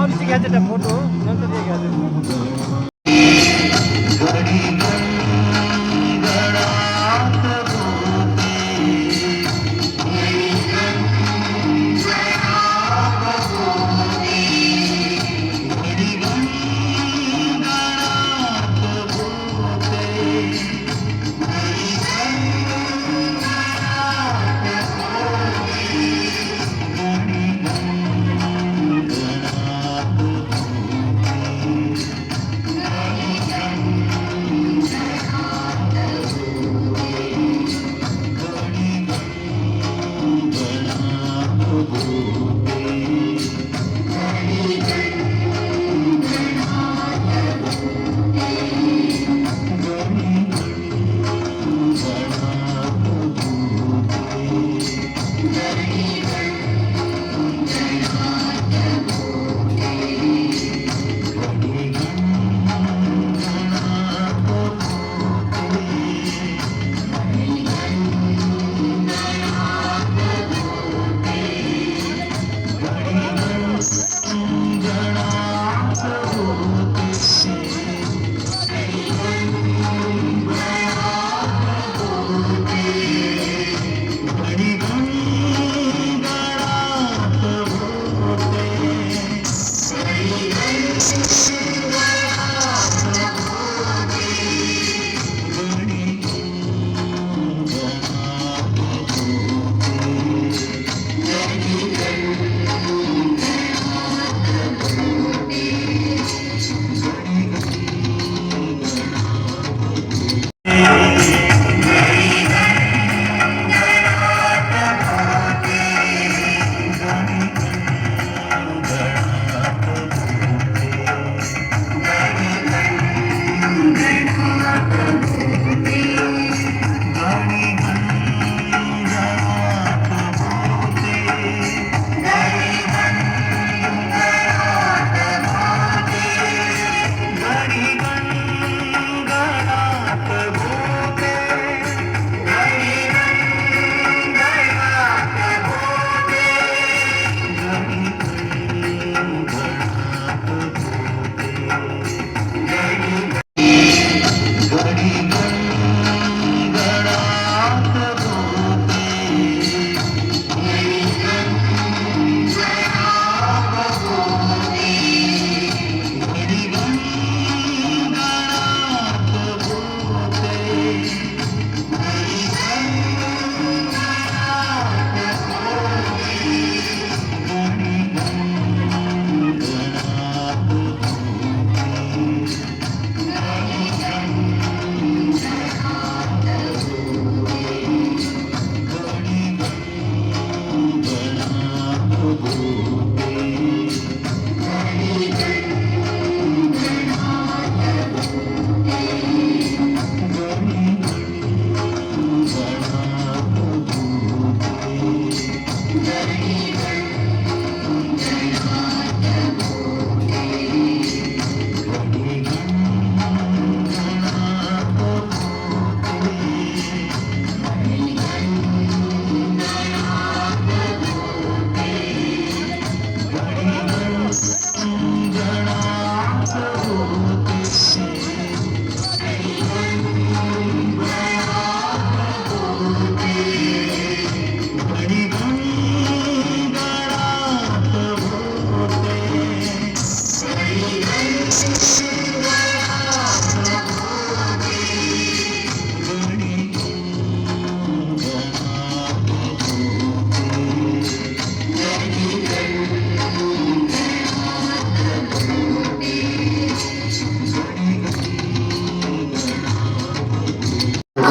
মানুষ গেছে এটা ফটো গেছে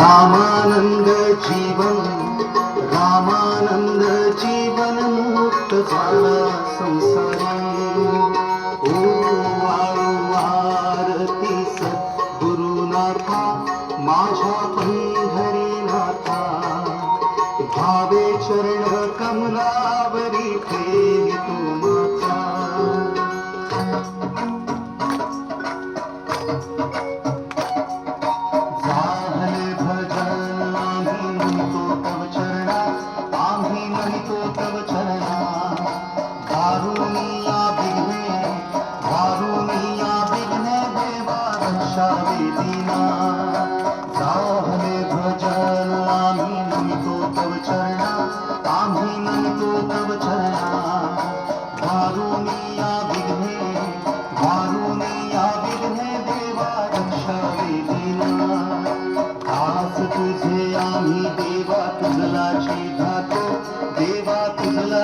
रामानंद जीवन रामानंद जीवन मुक्त झाला संसारी. ओ वारती सद्गुरुनाथा माझ्या पंढरीनाथा. भावे चरण कमलावरी ठेवी तू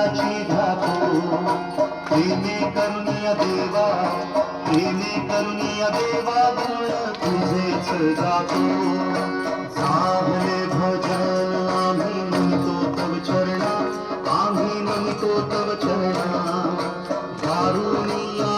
देवाची धातू प्रेमे करुणिया देवा प्रेमे करुणिया देवा गुण तुझेच गातो सावले भजन आम्ही म्हणतो तव चरणा आम्ही म्हणतो तव चरणा. दारुणिया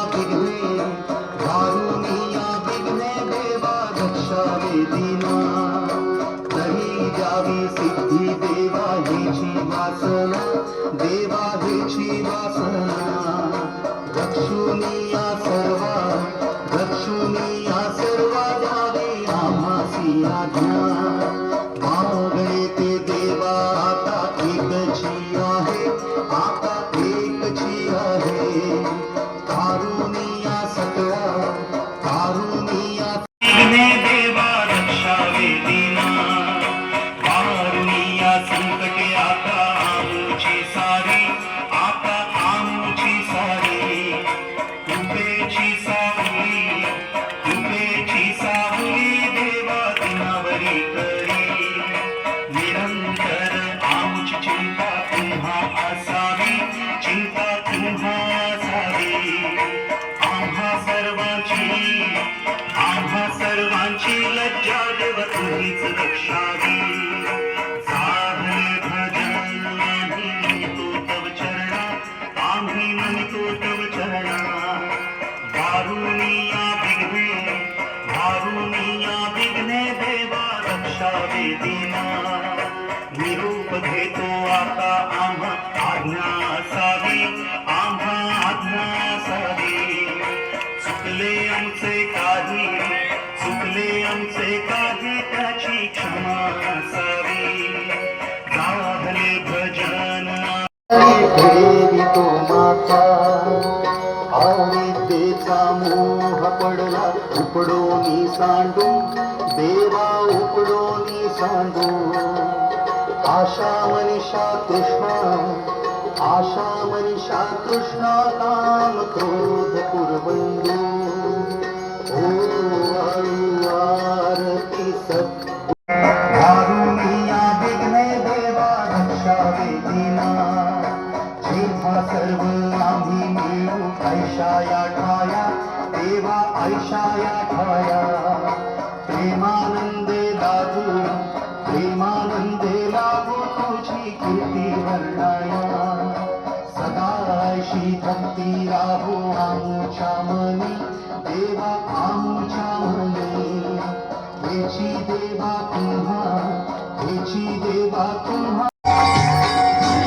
दारुनिया देवा रक्षा वेदिना निरूप घेतो आता आम्हा आज्ञा असावी आम्हा आज्ञा असावी चुकले आमचे काही चुकले आमचे काही त्याची क्षमा असावी गाधले भजन देवी तो माता अविद्येचा मोह पडला उपडोनी सांडू देवा उपडोनी सांडू आशा मनीषा कृष्णा आशा मनीषा कृष्णा काम क्रोध कुरबंधू ओ आरती देवा सर्व आम्ही मिळू ऐशाया ठाया देवा ऐशाया ठाया. तुझी वर्णाया सदाशी भक्ती राहू आमुच्या मनी देवा आमुच्या मनी हेची देवा तुम्हा हेची देवा तुम्हा